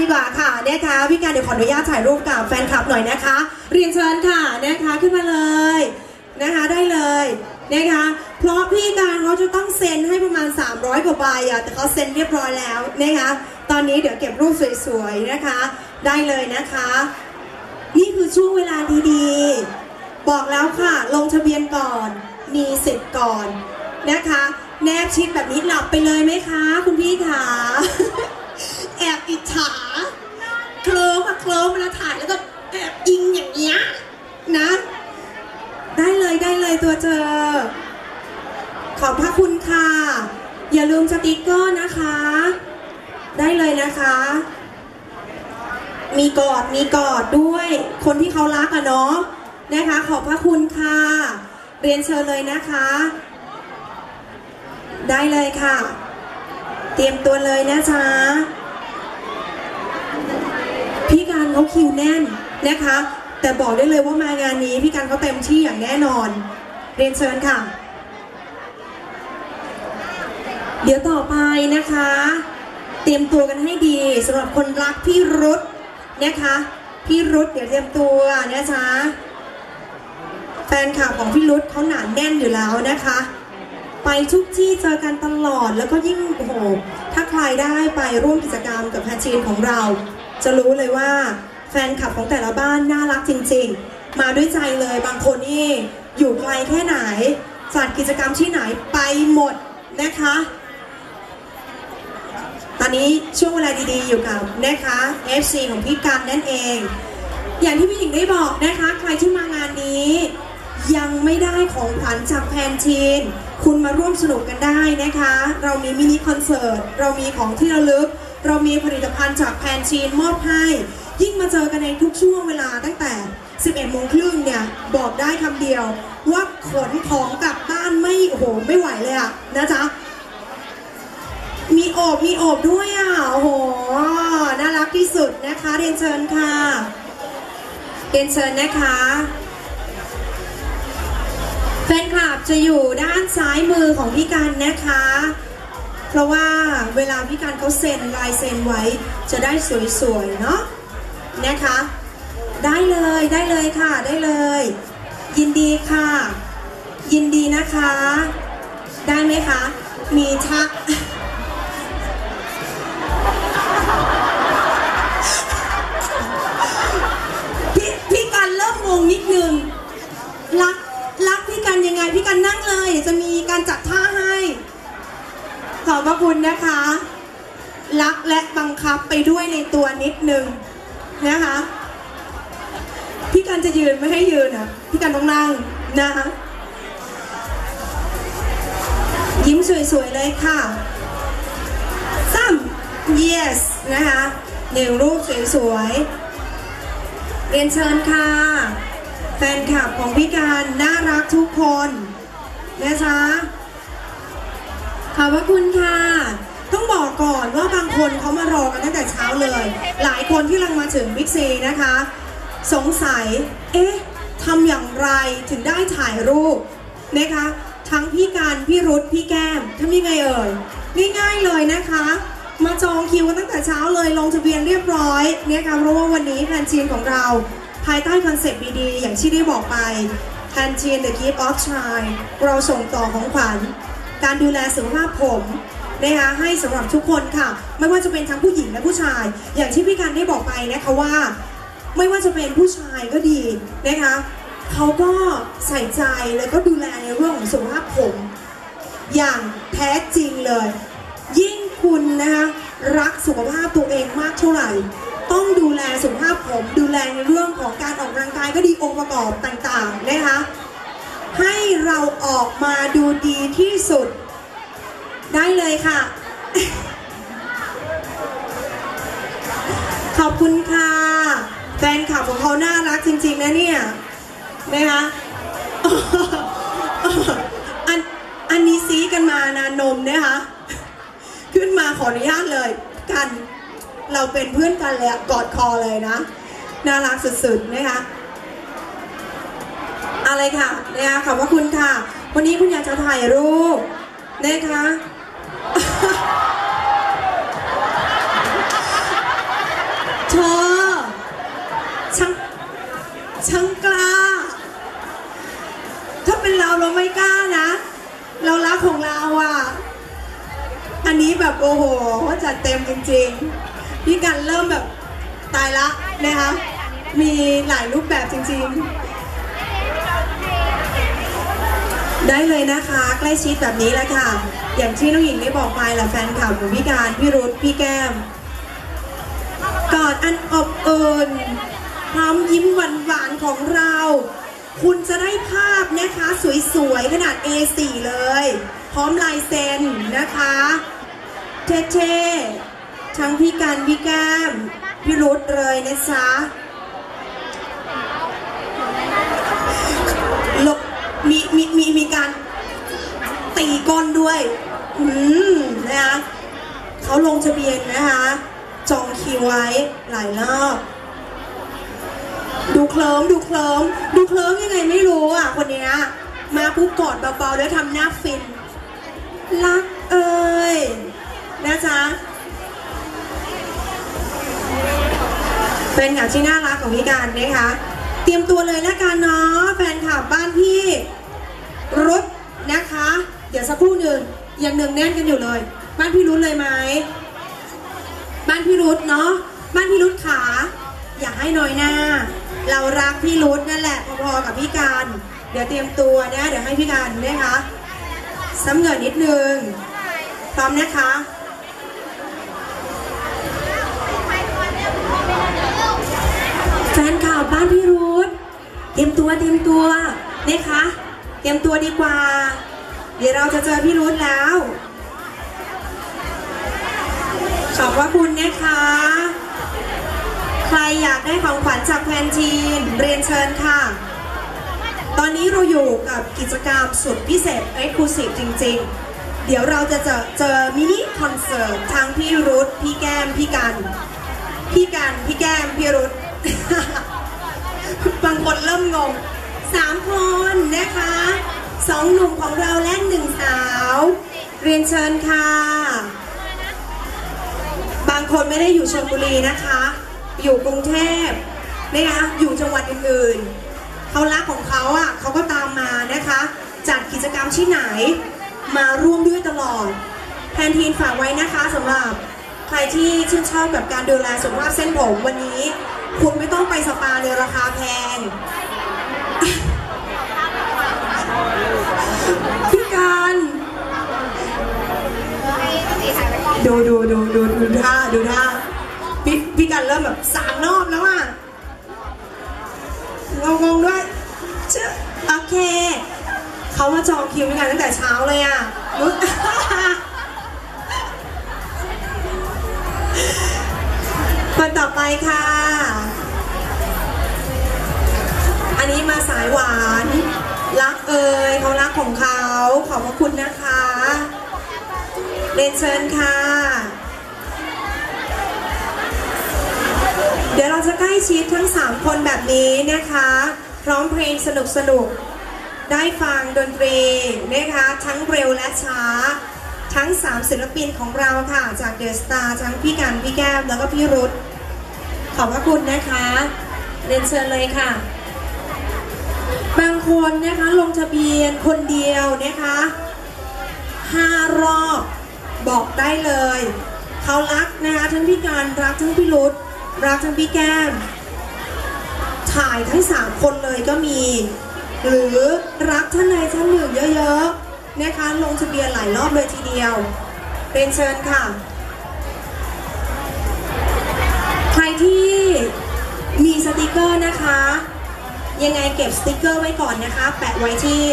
ดีกว่าค่ะนะคะพี่การเดี๋ยวขออนุญาตถ่ายรูปกับแฟนคลับหน่อยนะคะ เรียนเชิญค่ะนะคะขึ้นมาเลยนะคะได้เลยนะคะเพราะพี่การเขาจะต้องเซ็นให้ประมาณ 300 กว่าใบอะแต่เขาเซ็นเรียบร้อยแล้วนะคะตอนนี้เดี๋ยวเก็บรูปสวยๆนะคะ ได้เลยนะคะ นี่คือช่วงเวลาดีๆ บอกแล้วค่ะ ลงทะเบียนก่อนมีสิทธิ์ก่อนนะคะ แนบชิดแบบนี้หลับไปเลยไหมคะ คุณพี่ขา แอบอิจฉาเคลิ้มอะเคลิ้มเวลาถ่ายแล้วก็แอบอิงอย่างเงี้ยนะ ได้เลยได้เลยตัวเจอ ขอบพระคุณค่ะ อย่าลืมสติกเกอร์นะคะ ได้เลยนะคะ มีกอดมีกอดด้วย คนที่เขารักอะเนาะนะคะ ขอบพระคุณค่ะ เรียนเชิญเลยนะคะ ได้เลยค่ะ เตรียมตัวเลยนะจ๊ะ เขาคิวแน่นนะคะ แต่บอกได้เลยว่ามางานนี้พี่การเขาเต็มที่อย่างแน่นอน เรียนเชิญค่ะ เดี๋ยวต่อไปนะคะ เตรียมตัวกันให้ดีสำหรับคนรักพี่รุธนะคะ พี่รุธเดี๋ยวเตรียมตัวนะจ๊ะแฟนคลับของพี่รุธเขาหนาแน่นอยู่แล้วนะคะ ไปทุกที่เจอกันตลอดแล้วก็ยิ่งโอ้โหถ้าใครได้ไปร่วมกิจกรรมกับแพชชีนของเรา จะรู้เลยว่าแฟนคลับของแต่ละบ้านน่ารักจริง ๆ มาด้วยใจเลยบางคนนี่อยู่ไกลแค่ไหนจัดกิจกรรมที่ไหนไปหมดนะคะ ตอนนี้ช่วงเวลาดีๆอยู่กับนะคะ FC ของพี่กันนั่นเอง อย่างที่พี่หญิงได้บอกนะคะ ใครที่มางานนี้ ยังไม่ได้ของขวัญจากแพนทีน คุณมาร่วมสนุกกันได้นะคะ เรามีมินิคอนเสิร์ต เรามีของที่ระลึก เรามีผลิตภัณฑ์จากแพนทีนมอบให้ ยิ่งมาเจอกันในทุกช่วงเวลาตั้งแต่ 11โมงครึ่งเนี่ยบอกได้คำเดียว ว่าขนของกลับบ้านไม่โอ้โหไม่ไหวเลยอะนะจ๊ะมีโอบมีโอบด้วยอะโอ้โหน่ารักที่สุดนะคะเรียนเชิญค่ะเรียนเชิญนะคะแฟนคลับจะอยู่ด้านซ้ายมือของพี่กันนะคะ เพราะว่าเวลาพี่กันเขาเซ็นลายเซ็นไว้จะได้สวยๆเนาะนะคะ ได้เลยได้เลยค่ะได้เลย ยินดีค่ะ ยินดีนะคะ ได้ไหมคะ มีทักพี่พี่กันเริ่มงงนิดนึงรักรักพี่กันยังไงพี่กันนั่งเลยจะมีการจัดท่าให้ ขอบพระคุณนะคะ รักและบังคับไปด้วยในตัวนิดนึงนะคะ พี่กันจะยืนไม่ให้ยืนอะพี่กันต้องนั่งนะคะยิ้มสวยๆเลยค่ะซ้ำ yes นะคะหนึ่งรูปสวยๆ เรียนเชิญค่ะ แฟนคลับของพี่การน่ารักทุกคนนะจ๊ะ ขอบพระคุณค่ะ ต้องบอกก่อนว่าบางคนเขามารอกันตั้งแต่เช้าเลย หลายคนที่กำลังมาถึงบิ๊กซีนะคะ สงสัย เอ๊ะทำอย่างไรถึงได้ถ่ายรูปนะคะ ทั้งพี่การพี่รุธพี่แก้มทำยังไงเอ่ยง่ายๆเลยนะคะ มาจองคิวกันตั้งแต่เช้าเลยลงทะเบียนเรียบร้อยนะคะเพราะว่าวันนี้แพนชีนของเราภายใต้คอนเซ็ปต์ดีๆ อย่างที่ได้บอกไปแพนชีน The Gift of Shine เราส่งต่อของขวัญ การดูแลสุขภาพผมนะคะให้สำหรับทุกคนค่ะ ไม่ว่าจะเป็นทั้งผู้หญิงและผู้ชาย อย่างที่พี่การได้บอกไปนะคะว่า ไม่ว่าจะเป็นผู้ชายก็ดีนะคะเขาก็ใส่ใจแล้วก็ดูแลในเรื่องของสุขภาพผม อย่างแท้จริงเลย ยิ่งคุณนะคะรักสุขภาพตัวเองมากเท่าไหร่ ต้องดูแลสุขภาพผม ดูแลในเรื่องของการออกกำลังกายก็ดีองค์ประกอบต่างๆนะคะ ให้เราออกมาดูดีที่สุด ได้เลยค่ะ ขอบคุณค่ะ แฟนคลับของเขาน่ารักจริง ๆ นะเนี่ยนะคะอันอันนี้ซีกันมานานนมนะคะขึ้นมาขออนุญาตเลยกันเราเป็นเพื่อนกันเลยอะกอดคอเลยนะ น่ารักสุดๆนะคะอะไรค่ะ งามขอบคุณค่ะ วันนี้คุณอยากจะถ่ายรูปนะคะเธอช่างช่างกล้า ถ้าเป็นเราเราไม่กล้านะ เรารักของเราอะ อันนี้แบบโอ้โหว่าจัดเต็มจริงๆพี่กันเริ่มแบบตายละนะคะมีหลายรูปแบบจริงๆ ได้เลยนะคะ ใกล้ชิดแบบนี้แหละค่ะ อย่างที่น้องหญิงได้บอกไปแหละแฟนคลับของพี่การ พี่รุธพี่แก้ม กอดอันอบอุ่นพร้อมยิ้มหวานๆของเรา คุณจะได้ภาพนะคะ สวยๆ ขนาด A4 เลย พร้อมลายเซ็นนะคะ เท่ๆทั้งพี่กันพี่แก้ม พี่รุธเลยนะจ๊ะลบ มีมีมีมีการตีก้นด้วย อืมนะคะเขาลงทะเบียนนะคะ จองคิวไว้หลายรอบ ดูเคลิ้มดูเคลิ้มดูเคลิ้มยังไงไม่รู้อะ คนเนี้ยมาปุ๊บกอดเบาๆแล้วทำหน้าฟิน รักเอ่ยนะจ๊ะเป็นข่าวที่น่ารักของพี่การนะคะ รียมตัวเลยแล้วกันเนาะแฟนคลับบ้านพี่รุดนะคะ เดี๋ยวสักครู่หนึ่งยังเนืองแน่นกันอยู่เลย บ้านพี่รุดเลยไหมบ้านพี่รุดเนาะบ้านพี่รุดขาอย่าให้น้อยหน้า เรารักพี่รุดนั่นแหละพอๆกับพี่การ เดี๋ยวเตรียมตัวนะเดี๋ยวให้พี่การนะคะซ้ำเหงื่อนิดนึงพร้อมนะคะ แฟนข่าวบ้านพี่รุธเตรียมตัวเตรียมตัวนะคะ เตรียมตัวดีกว่า เดี๋ยวเราจะเจอพี่รุธแล้วขอบพระคุณนะคะ ใครอยากได้ของขวัญจากแฟนทีนเรียนเชิญค่ะ ตอนนี้เราอยู่กับกิจกรรมสุดพิเศษ e x c l u s i v e จริง ๆ เดี๋ยวเราจะเจอเจอมินิคอนเสิร์ตทั้งพี่รุธพี่แก้ม พี่กัน พี่กัน พี่แก้ม พี่รุธ บางคนเริ่มงงสามคนนะคะสองหนุ่มของเราและหนึ่งสาว เรียนเชิญค่ะ บางคนไม่ได้อยู่ชลบุรีนะคะ อยู่กรุงเทพนะคะอยู่จังหวัดอื่นๆเขารักของเขาอะเขาก็ตามมานะคะ จัดกิจกรรมที่ไหน มาร่วมด้วยตลอดแพนทีนฝากไว้นะคะสำหรับ ใครที่ชื่นชอบกับการดูแลสุขภาพเส้นผมวันนี้ คุณไม่ต้องไปสปาในราคาแพง พี่การดูดูดูดูดูท่าดูท่าพี่พี่การเริ่มแบบสามรอบแล้วอะงงงด้วยเชื่อโอเค เขามาจองคิวด้วยกันตั้งแต่เช้าเลยอะนุ๊ คนต่อไปค่ะ อันนี้มาสายหวาน รักเอ่ยเขารักของเขา ขอบพระคุณนะคะเรียนเชิญค่ะ เดี๋ยวเราจะใกล้ชิดทั้ง 3 คนแบบนี้นะคะ พร้อมเพลงสนุกสนุกได้ฟังดนตรีนะคะ ทั้งเร็วและช้า ทั้ง 3 ศิลปินของเราค่ะ จากเดอะสตาร์ทั้งพี่กันพี่แก้มแล้วก็พี่รุธ อบพระคุณนะคะเรียนเชิญเลยค่ะ บางคนนะคะลงทะเบียนคนเดียวนะคะห้ารอบบอกได้เลย เขารักนะคะทั้งพี่การรักทั้งพี่รุธรักทั้งพี่แก้ม ถ่ายทั้งสามคนเลยก็มี หรือรักท่านใดท่านหนึ่งเยอะๆนะคะลงทะเบียนหลายรอบเลยทีเดียวเรียนเชิญค่ะ ที่มีสติกเกอร์นะคะ ยังไงเก็บสติกเกอร์ไว้ก่อนนะคะ แปะไว้ที่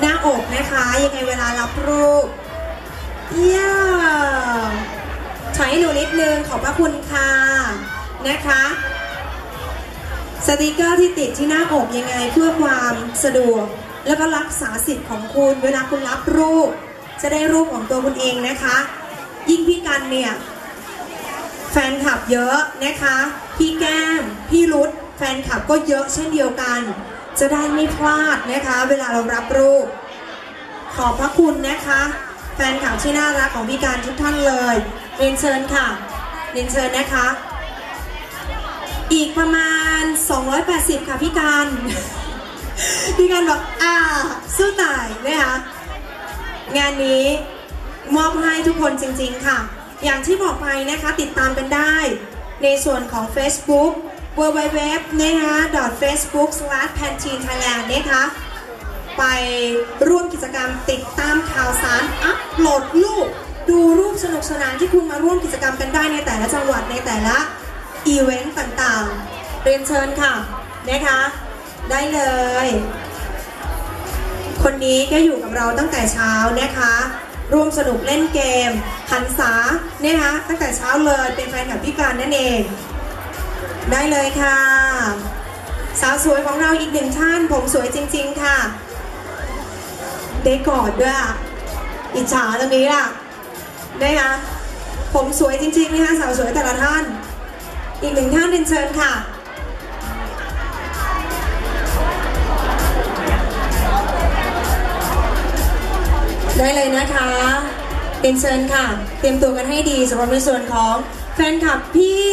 หน้าอกนะคะ ยังไงเวลารับรูปเยี่ยมให้หนูนิดนึงขอบพระคุณค่ะนะคะสติกเกอร์ที่ติดที่หน้าอกยังไงเพื่อความสะดวก แล้วก็รักษาสิทธิ์ของคุณ เวลาคุณรับรูป จะได้รูปของตัวคุณเองนะคะ ยิ่งพี่กันเนี่ย แฟนคลับเยอะนะคะ พี่แก้ม พี่รุธแฟนคลับก็เยอะเช่นเดียวกัน จะได้ไม่พลาดนะคะ เวลาเรารับรูป ขอบพระคุณนะคะ แฟนคลับที่น่ารักของพี่การทุกท่านเลยเรียนเชิญค่ะเรียนเชิญนะคะ อีกประมาณ 280 ค่ะพี่การ พี่การบอกอ่าสู้ตายนะคะงานนี้มอบให้ทุกคนจริง ๆ ค่ะ อย่างที่บอกไปนะคะติดตามกันได้ ในส่วนของ Facebook www นะคะ facebook slash pantene thailand นะคะไปร่วมกิจกรรมติดตามข่าวสารอัปโหลดรูปดูรูปสนุกสนานที่คุณมาร่วมกิจกรรมกันได้ในแต่ละจังหวัดในแต่ละอีเวนต์ต่างๆ เรียนเชิญค่ะนะคะ ได้เลย คนนี้ก็อยู่กับเราตั้งแต่เช้านะคะ ร่วมสนุกเล่นเกมหันษานะคะตั้งแต่เช้าเลยเป็นแฟนกับพี่การนั่นเอง ได้เลยค่ะ สาวสวยของเราอีกหนึ่งท่าน ผมสวยจริง ๆ ค่ะได้กอดด้วยอะอิจฉาตรงนี้ล่ะนะคะผมสวยจริงๆนะคะสาวสวยแต่ละท่าน อีกหนึ่งท่านเรียนเชิญค่ะ ได้เลยนะคะเป็นเชิญค่ะ เตรียมตัวกันให้ดีสำหรับในส่วนของแฟนคลับพี่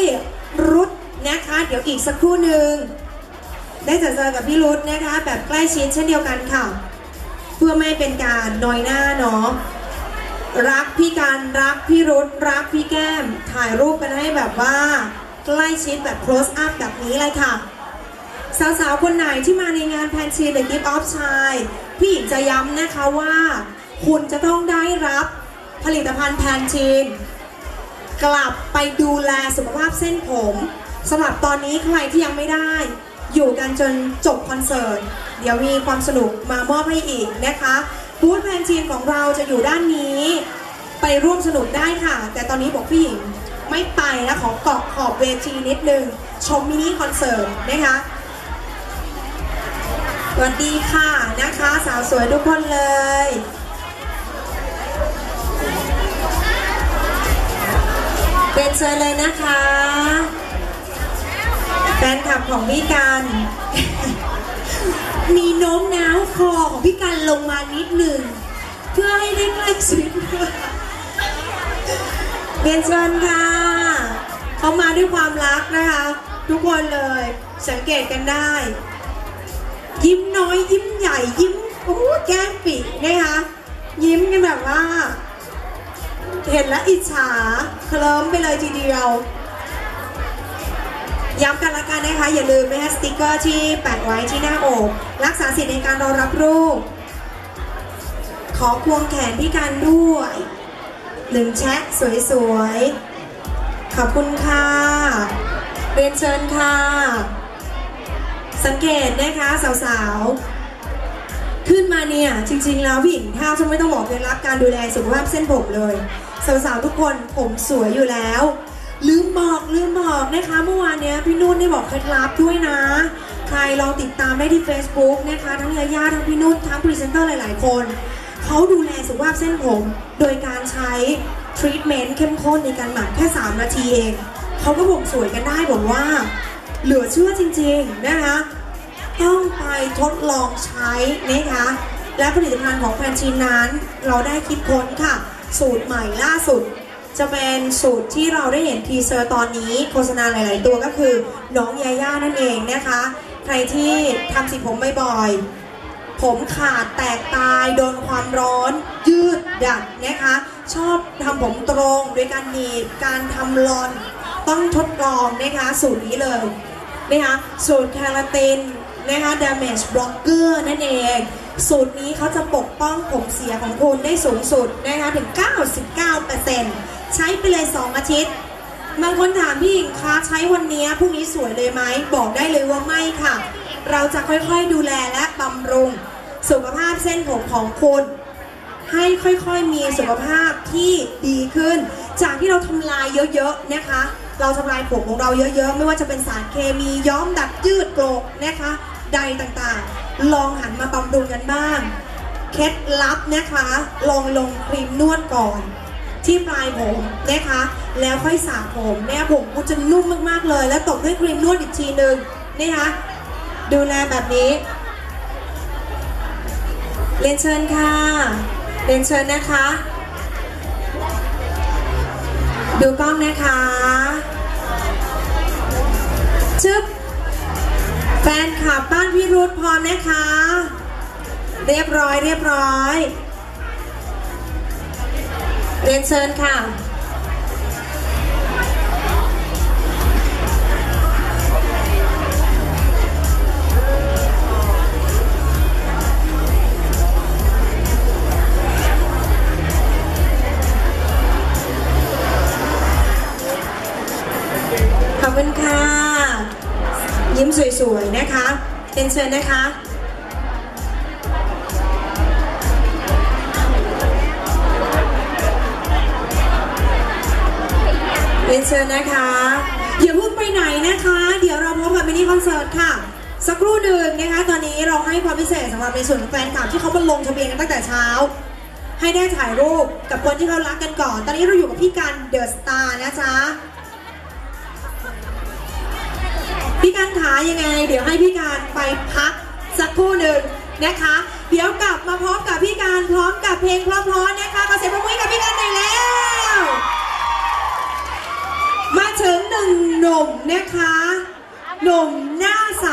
รุธนะคะ เดี๋ยวอีกสักครู่หนึ่งได้จะเจอกับพี่รุธนะคะ แบบใกล้ชิดเช่นเดียวกันค่ะ เพื่อไม่เป็นการน้อยหน้าเนาะรักพี่การรักพี่รุธรักพี่แก้ม ถ่ายรูปกันให้แบบว่า ใกล้ชิดแบบ close up แบบนี้เลยค่ะ สาวๆ คนไหนที่มาในงานแพนชีหรือ Gift of Chai พี่หญิงจะย้ำนะคะว่า คุณจะต้องได้รับผลิตภัณฑ์แพนชีน กลับไปดูแลสุขภาพเส้นผมสำหรับตอนนี้ใครที่ยังไม่ได้ อยู่กันจนจบคอนเสิร์ต เดี๋ยวมีความสนุกมามอบให้อีกนะคะบูธแพนชีนของเราจะอยู่ด้านนี้ ไปร่วมสนุกได้ค่ะ แต่ตอนนี้บอกพี่หญิงไม่ไปแล้วขอเกาะขอบเวทีนิดนึง ชมมินิคอนเสิร์ตนะคะสวัสดีค่ะนะคะ สาวสวยทุกคนเลย เป็นเชิญเลยนะคะ แฟนคลับของพี่กัน มีโน้มน้าวคอของพี่กันลงมานิดหนึ่ง เพื่อให้ได้ใกล้ชิดเรียนเชิญค่ะเขามาด้วยความรักนะคะ ทุกคนเลยสังเกตกันได้ ยิ้มน้อยยิ้มใหญ่ยิ้มโอ้โหแก้มปีนะคะยิ้มกันแบบว่า เห็นแล้วอิจฉาเคลิ้มไปเลยทีเดียว ย้ำกันละกันนะคะ อย่าลืมนะคะสติกเกอร์ที่แปะไว้ที่หน้าอก รักษาสิทธิ์ในการรอรับรูป ขอควงแขนพี่กันด้วยหนึ่งแชะสวยๆ ขอบคุณค่ะเรียนเชิญค่ะ สังเกตนะคะสาวๆ ขึ้นมาเนี่ย จริงๆ แล้วพี่หญิงแทบจะไม่ต้องบอกเคล็ดลับการดูแลสุขภาพเส้นผมเลย สาวๆทุกคนผมสวยอยู่แล้ว ลืมบอกลืมบอกนะคะ เมื่อวานเนี้ยพี่นุ่นได้บอกเคล็ดลับด้วยนะ ใครลองติดตามได้ที่ Facebook นะคะ ทั้งยาย่าทั้งพี่นุ่นทั้งพรีเซนเตอร์หลายๆ คนเขาดูแลสุขภาพเส้นผม โดยการใช้ทรีทเมนต์เข้มข้นในการหมักแค่ 3 นาทีเองเขาก็ผมสวยกันได้บอกว่า เหลือเชื่อจริงๆนะคะต้องไปทดลองใช้นะคะและผลิตภัณฑ์ของแพนชีนนั้น เราได้คิดค้นค่ะ สูตรใหม่ล่าสุด จะเป็นสูตรที่เราได้เห็นทีเซอร์ตอนนี้โฆษณาหลาย ๆ ตัวก็คือน้องยาย่านั่นเองนะคะ ใครที่ทำสีผมบ่อยๆผมขาดแตกตายโดนความร้อน ยืดดัดนะคะ ชอบทำผมตรงโดยการหนีบการทำลอนต้องทดลองนะคะสูตรนี้เลยนะคะสูตรแคราตินนะคะ damage blocker นั่นเอง สูตรนี้เขาจะปกป้องผมเสียของคุณได้สูงสุดนะคะถึง 99%ใช้ไปเลย 2 อาทิตย์ บางคนถามพี่หญิงคะใช้วันนี้พรุ่งนี้สวยเลยไหม บอกได้เลยว่าไม่ค่ะ เราจะค่อยๆดูแลและบำรุง สุขภาพเส้นผมของคุณให้ค่อยๆมีสุขภาพที่ดีขึ้น จากที่เราทำลายเยอะๆนะคะ เราทำลายผมของเราเยอะๆ ไม่ว่าจะเป็นสารเคมีย้อมดัดยืดโกรกนะคะ ใดต่างๆ ลองหันมาบำรุงกันบ้าง เคล็ดลับนะคะ ลองลงครีมนวดก่อน ที่ปลายผมนะคะ แล้วค่อยสระผมเนี่ยผมคุณจะนุ่มมากๆเลย แล้วตบด้วยครีมนวดอีกทีหนึ่งนะคะดูแลแบบนี้เรียนเชิญค่ะเรียนเชิญนะคะ ดูกล้องนะคะชึบ แฟนคลับบ้านพี่รุธพร้อมนะคะ เรียบร้อยเรียบร้อย เรียนเชิญค่ะ นเชิญนะคะเรียนเชิญนะคะอย่าเพิ่งไปไหนนะคะ เดี๋ยวเราพบกับมินิคอนเสิร์ตค่ะ สักครู่หนึ่งนะคะ ตอนนี้เราให้ความพิเศษสำหรับในส่วนของแฟนคลับที่เขามาลงทะเบียนกันตั้งแต่เช้า ให้ได้ถ่ายรูปกับคนที่เขารักกันก่อน ตอนนี้เราอยู่กับพี่กันเดอะสตาร์นะจ๊ะ พี่การขายังไง เดี๋ยวให้พี่การไปพักสักครู่หนึ่งนะคะ เดี๋ยวกลับมาพร้อมกับพี่การพร้อมกับเพลงเพร้อมๆนะคะขอเสียงปรบมือให้กับพี่การหน่อยแล้ว มาถึงหนึ่งหนุ่มนะคะหนุ่มหน้าใส